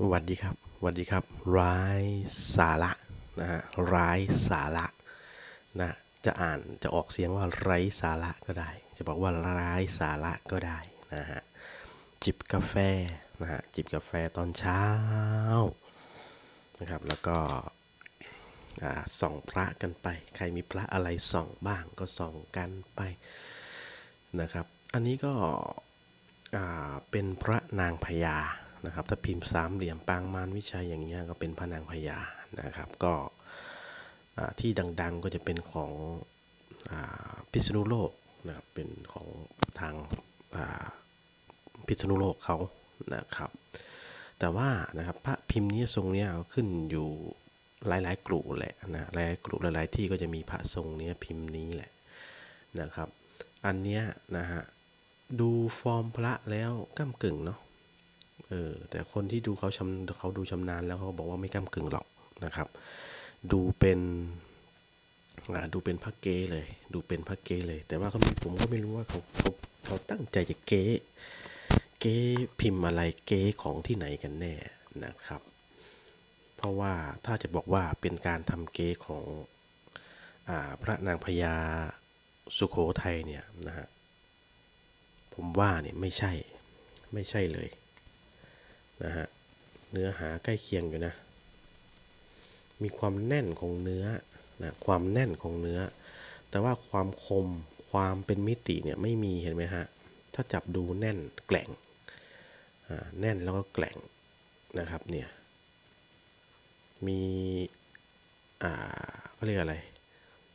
สวัสดีครับสวัสดีครับ ร้ายสาระนะฮะร้ายสาระนะจะอ่านจะออกเสียงว่าไร้สาระก็ได้ จะบอกว่าร้ายสาระก็ได้นะฮะจิบกาแฟนะฮะจิบกาแฟตอนเช้านะครับแล้วก็ส่องพระกันไป ใครมีพระอะไรส่องบ้างก็ส่องกันไปนะครับ อันนี้ก็เป็นพระนางพญา นะครับ ถ้าพิมพ์สามเหลี่ยมปางมารวิชัยอย่างเงี้ยก็เป็นพระนางพญานะครับ ก็ที่ดังๆก็จะเป็นของอพิษณุโลกนะครับเป็นของทางพิษณุโลกเขานะครับ แต่ว่านะครับพระพิมพ์นี้ทรงเนี้ยขึ้นอยู่หลายๆกลุ่มแหละนะหลายๆกลุ่มหลายๆที่ก็จะมีพระทรงเนี้ยพิมพ์นี้แหละนะครับ อันเนี้ยนะฮะดูฟอร์มพระแล้วก้ากึ่งเนาะ เออแต่คนที่ดูเขาชำเขาดูชำนาญแล้วเขาบอกว่าไม่ก้ากึ่งหรอกนะครับ ดูเป็นดูเป็นพระเกเลย ดูเป็นพระเกเลย แต่ว่าเขาผมก็ไม่รู้ว่าเขาเขาเขาตั้งใจจะเก้เก้พิมพ์อะไรเก้ของที่ไหนกันแน่นะครับ เพราะว่าถ้าจะบอกว่าเป็นการทำเก้ของอพระนางพญาสุโขทัยเนี่ยนะฮะผมว่าเนี่ยไม่ใช่ไม่ใช่เลย นะฮะเนื้อหาใกล้เคียงอยู่นะ มีความแน่นของเนื้อนะความแน่นของเนื้อ แต่ว่าความคมความเป็นมิติเนี่ยไม่มีเห็นไหมฮะถ้าจับดูแน่นแกล่งอ่าแน่นแล้วก็แกล่งนะครับเนี่ยมีอ่าเขาเรียกอะไร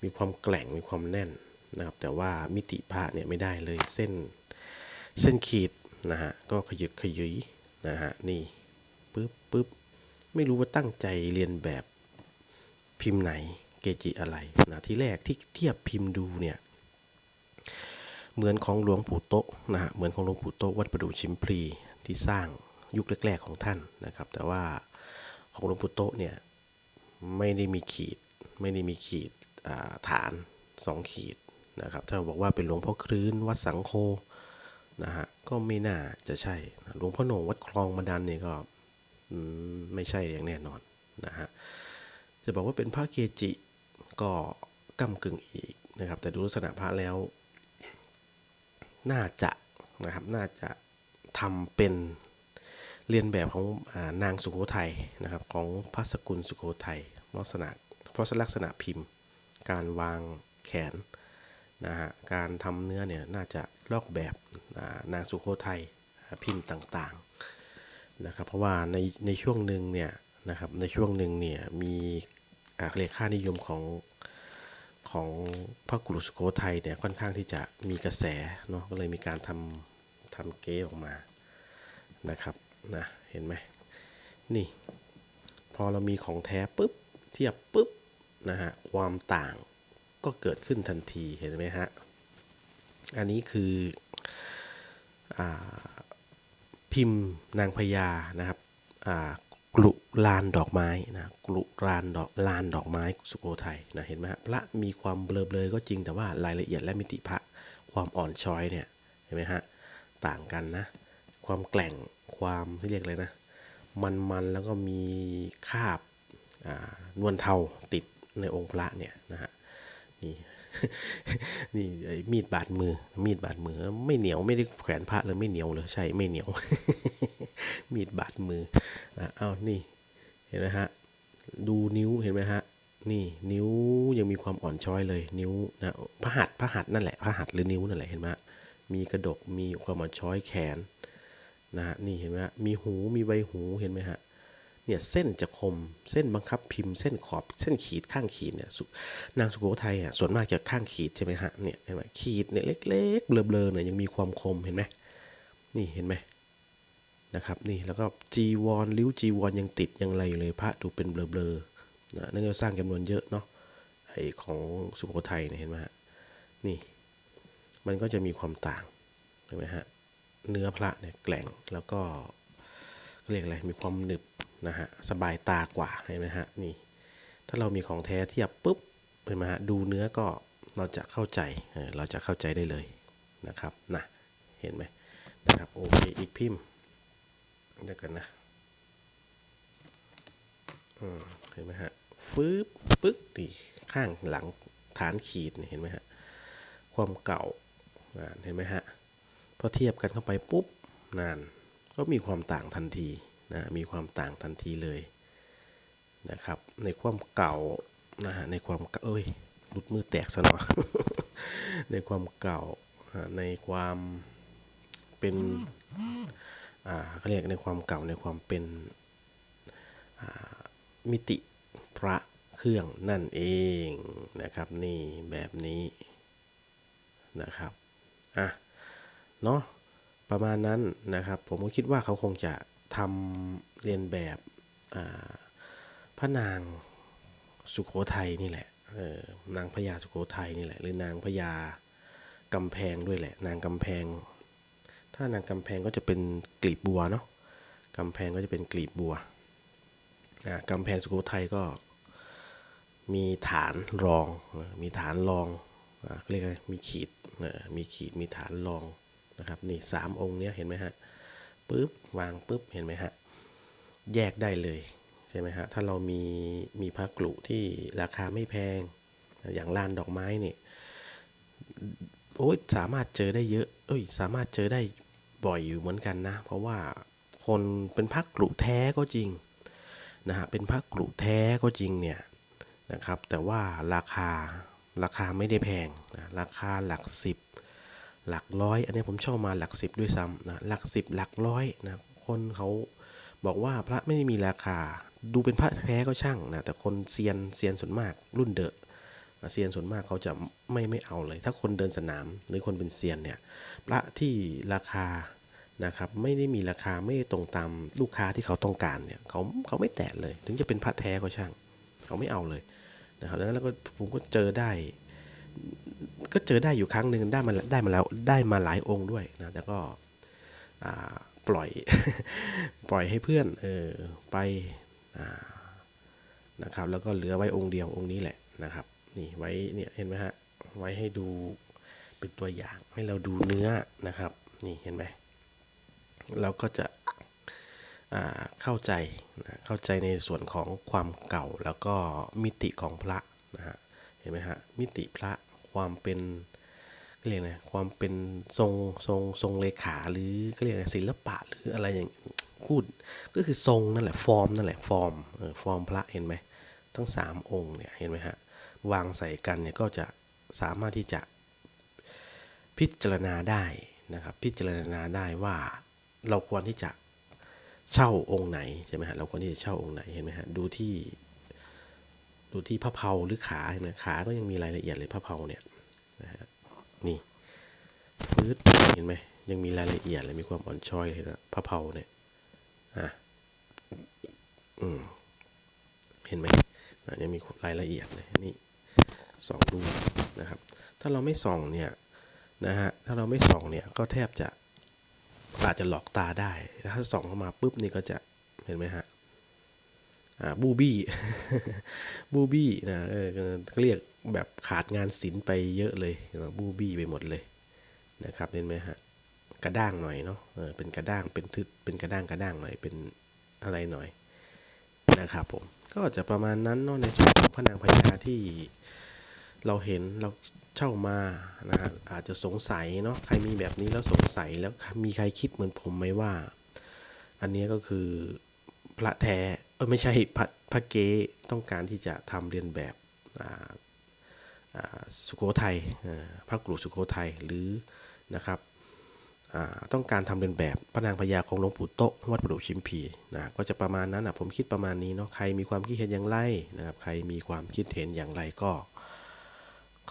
มีความแกล่งมีความแน่นนะครับ แต่ว่ามิติพระเนี่ยไม่ได้เลยเส้นเส้นขีดนะฮะก็ขยึกขยุย นะฮะนี่ปึ๊บปึ๊บไม่รู้ว่าตั้งใจเรียนแบบพิมพ์ไหนเกจิอะไรนะที่แรกที่เทียบพิมพ์ดูเนี่ยเหมือนของหลวงปู่โตะนะฮะเหมือนของหลวงปู่โตะวัดประดู่ชิมพลีที่สร้างยุคแรก ๆของท่านนะครับ แต่ว่าของหลวงปู่โตะเนี่ยไม่ได้มีขีดไม่ได้มีขีดฐานสองขีดนะครับถ้าบอกว่าเป็นหลวงพ่อครื้นวัดสังโฆ นะฮะก็ไม่น่าจะใช่หลวงพ่อโหนงวัดคลองมาดันเนี่ยก็ไม่ใช่อย่างแน่นอนนะฮะจะบอกว่าเป็นพระเกจิก็ก้ากึ่งอีกนะครับ แต่ดูลักษณะพระแล้ว น่าจะนะครับน่าจะทำเป็นเรียนแบบของอานางสุโขทัยนะครับ ของพระสกุลสุโขทัยลักษณะเพราะลักษณะพิมพ์ การวางแขน นะฮะการทำเนื้อเนี่ยน่าจะลอกแบบนางสุโขทัยพิมพ์ต่างๆนะครับเพราะว่าในในช่วงหนึ่งเนี่ยนะครับในช่วงหนึ่งเนี่ยมีอ่าเรียกค่านิยมของของพระกรุสุโขทัยเนี่ยค่อนข้างที่จะมีกระแสเนาะก็เลยมีการทำทำเก๊ออกมานะครับนะเห็นไหมนี่ พอเรามีของแท้ปุ๊บเทียบปุ๊บนะฮะความต่าง ก็เกิดขึ้นทันทีเห็นไหมฮะ อันนี้คืออพิมพ์นางพญานะครับกลุลานดอกไม้นะกลุลานดอกลานดอกไม้สุโขทัยนะเห็นไหมฮะพระมีความเบลอๆก็จริงแต่ว่ารายละเอียดและมิติพระความอ่อนช้อยเนี่ยเห็นไหมฮะต่างกันนะ ความแกล่งความที่เรียกอะไรนะ มันๆแล้วก็มีคราบานวลเทาติดในองค์พระเนี่ยนะฮะ นี่นี่ไอ้มีดบาดมือ มีดบาดมือ ไม่เหนียวไม่ได้แขวนพระเลยไม่เหนียวเลยใช่ไม่เหนียว มีดบาดมืออะเอานี่ เห็นไหมฮะ ดูนิ้วเห็นไหมฮะ นี่นิ้วยังมีความอ่อนช้อยเลย นิ้วนะพระหัตพระหัตนั่นแหละพระหัตหรือนิ้วนั่นแหละเห็นไหมมีกระดกมีความอ่อนช้อยแขนนะฮะนี่เห็นไหมฮะมีหูมีใบหูเห็นไหมฮะ เนี่ยเส้นจะคมเส้นบังคับพิมพ์เส้นขอบเส้นขีดข้างขีดเนี่ยนางสุโขทัยอะส่วนมากจะข้างขีดใช่ไหมฮะเนี่ยเห็นไหมขีดเนี่ยเล็กๆเบลอๆเนี่ยยังมีความคมเห็นไหมนี่เห็นไหมนะครับนี่แล้วก็จีวรริ้วจีวรยังติดยังอะไรอยู่เลยพระดูเป็นเบลอๆนะนั่นก็สร้างจำนวนเยอะเนาะไอของสุโขทัยเนี่ยเห็นไหมฮะนี่ มันก็จะมีความต่างเห็นไหมฮะเนื้อพระเนี่ยแกล่งแล้วก็เรียกอะไรมีความหนึบ นะฮะสบายตากว่าเห็นไหมฮะนี่ถ้าเรามีของแท้เทียบปุ๊บเห็นไหมฮะดูเนื้อก็เราจะเข้าใจเเราจะเข้าใจได้เลยนะครับนะเห็นไหมนะครับโอเคอีกพิมพ์เดี๋ยวกันนะเห็นไหมฮะฟืบปึ๊กดีข้างหลังฐานขีดเห็นไหมฮะความเก่าเห็นไหมฮะพอเทียบกันเข้าไปปุ๊บนานก็มีความต่างทันที นะมีความต่างทันทีเลยนะครับ ในความเก่านะฮะในความเอ้ยหลุดมือแตกซะหน่อยในความเก่าอ่าในความเป็นอ่าเขาเรียกในความเก่าในความเป็นมิติพระเครื่องนั่นเองนะครับ นี่แบบนี้นะครับอะเนาะประมาณนั้นนะครับ ผมก็คิดว่าเขาคงจะ ทำเรียนแบบอ่าพระนางสุโขทัยนี่แหละนางพญาสุโขทัยนี่แหละ หรือนางพญากำแพงด้วยแหละ นางกำแพง ถ้านางกำแพงก็จะเป็นกลีบบัวเนาะกำแพงก็จะเป็นกลีบบัวกำแพงสุโขทัยก็มีฐานรอง มีฐานรองอเรียกอะไรมีขีด มีขีด มีฐานรองนะครับ นี่สามองค์เนี้ยเห็นไหมฮะ ปุ๊บวางปุ๊บเห็นไหมฮะแยกได้เลยใช่ไหมฮะถ้าเรามีมีพระกลุที่ราคาไม่แพง อย่างลานดอกไม้เนี่ยโอ้ยสามารถเจอได้เยอะเอ้ยสามารถเจอได้บ่อยอยู่เหมือนกันนะ เพราะว่าคนเป็นพระกลุแท้ก็จริงนะฮะเป็นพระกรุแท้ก็จริงเนี่ยนะครับ แต่ว่าราคาราคาไม่ได้แพงนะราคาหลักสิบ หลักร้อย อันนี้ผมชอบมาหลักสิบด้วยซ้ำนะหลักสิบหลักร้อยนะคนเขาบอกว่าพระไม่ได้มีราคา ดูเป็นพระแท้ก็ช่างนะแต่คนเซียนเซียนส่วนมากรุ่นเดอะเซียนส่วนมากเขาจะไม่ไม่เอาเลย ถ้าคนเดินสนามหรือคนเป็นเซียนเนี่ยพระที่ราคานะครับไม่ได้มีราคาไม่ตรงตามลูกค้าที่เขาต้องการเนี่ยเขาเขาไม่แตะเลย ถึงจะเป็นพระแท้ก็ช่าง เขาไม่เอาเลยนะครับดังนั้นแล้วก็ผมก็เจอได้ ก็เจอได้อยู่ครั้งหนึ่งได้มาได้มาแล้วได้มาหลายองค์ด้วยนะแต่ก็ปล่อยปล่อยให้เพื่อนเออไปอนะครับแล้วก็เหลือไว้องค์เดียวองค์นี้แหละนะครับนี่ไว้เนี่ยเห็นไหมฮะไว้ให้ดูเป็นตัวอย่างให้เราดูเนื้อนะครับนี่เห็นไหมเราก็จะเข้าใจนะเข้าใจในส่วนของความเก่าแล้วก็มิติของพระนะฮะเห็นไหมฮะมิติพระ ความเป็นเรียกไงความเป็นทรงทรงทรงเลขาหรือเขาเรียกไรศิลปะหรืออะไรอย่างพูดก็คือทรงนั่นแหละฟอร์มนั่นแหละฟอร์มเออฟอร์มพระเห็นไหมทั้งสามองค์เนี่ยเห็นไหมฮะวางใส่กันเนี่ยก็จะสามารถที่จะพิจารณาได้นะครับพิจารณาได้ว่าเราควรที่จะเช่าองค์ไหนใช่ไหมฮะเราควรที่จะเช่าองค์ไหนเห็นไหมฮะดูที่ ดูที่พระเพาหรือขาเห็นไหมขาก็ยังมีรายละเอียดเลยพระเพาเนี่ยนะฮะนี่ฟืดเห็นไหมยังมีรายละเอียดเลยมีความอ่อนช้อยเห็นไหมพระเพาเนี่ยอะอืมเห็นไหมยังมีรายละเอียดเลยนี่ส่องดูนะครับ ถ้าเราไม่ส่องเนี่ยนะฮะถ้าเราไม่ส่องเนี่ยก็แทบจะอาจจะหลอกตาได้ ถ้าส่องเข้ามาปุ๊บนี่ก็จะเห็นไหมฮะอ่าบูบี้ บูบี้นะเออเขาเรียกแบบขาดงานศิลป์ไปเยอะเลยนะบูบี้ไปหมดเลยนะครับเห็นไหมฮะกระด้างหน่อยเนาะเออเป็นกระด้างเป็นทึบเป็นกระด้างกระด้างหน่อยเป็นอะไรหน่อยนะครับผมก็จะประมาณนั้นเนาะในส่วนของพระนางพญาที่เราเห็นเราเช่ามานะฮะอาจจะสงสัยเนาะใครมีแบบนี้แล้วสงสัยแล้วมีใครคิดเหมือนผมไหมว่า อันนี้ก็คือพระแท้ เออไม่ใช่พระพระเก๊ต้องการที่จะทำเรียนแบบสุโขทัยพระกรุสุโขทัยหรือนะครับต้องการทำเรียนแบบพระนางพญาของหลวงปู่โตะวัดประดูชิมพีนะก็จะประมาณนั้นอะผมคิดประมาณนี้เนาะใครมีความคิดเห็นอย่างไรนะครับใครมีความคิดเห็นอย่างไรก็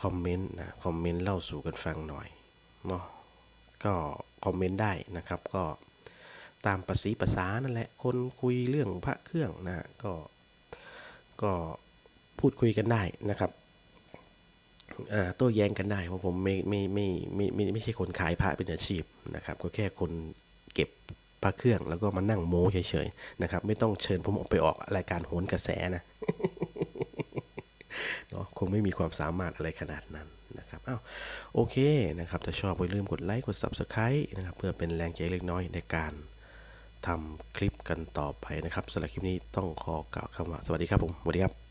คอมเมนต์นะคอมเมนต์เล่าสู่กันฟังหน่อยเนาะก็คอมเมนต์ได้นะครับก็ ตามภาษีภาษานั่นแหละ คนคุยเรื่องพระเครื่องนะฮะก็ ก็พูดคุยกันได้นะครับอ่าโต้แย้งกันได้ เพราะผมไม่ไม่ไม่ไม่ไม่ไม่ใช่คนขายพระเป็นอาชีพนะครับ ก็แค่คนเก็บพระเครื่องแล้วก็มานั่งโม้เฉยๆนะครับ ไม่ต้องเชิญผมออกไปออกรายการโหนกระแสนะเนาะคงไม่มีความสามารถอะไรขนาดนั้นนะครับอ้าวโอเคนะครับ ถ้าชอบอย่าลืมกดไลค์กด Subscribe นะครับ เพื่อเป็นแรงใจเล็กน้อยในการ ทำคลิปกันต่อไปนะครับสำหรับคลิปนี้ต้องขอกล่าวคำว่าสวัสดีครับผมสวัสดีครับ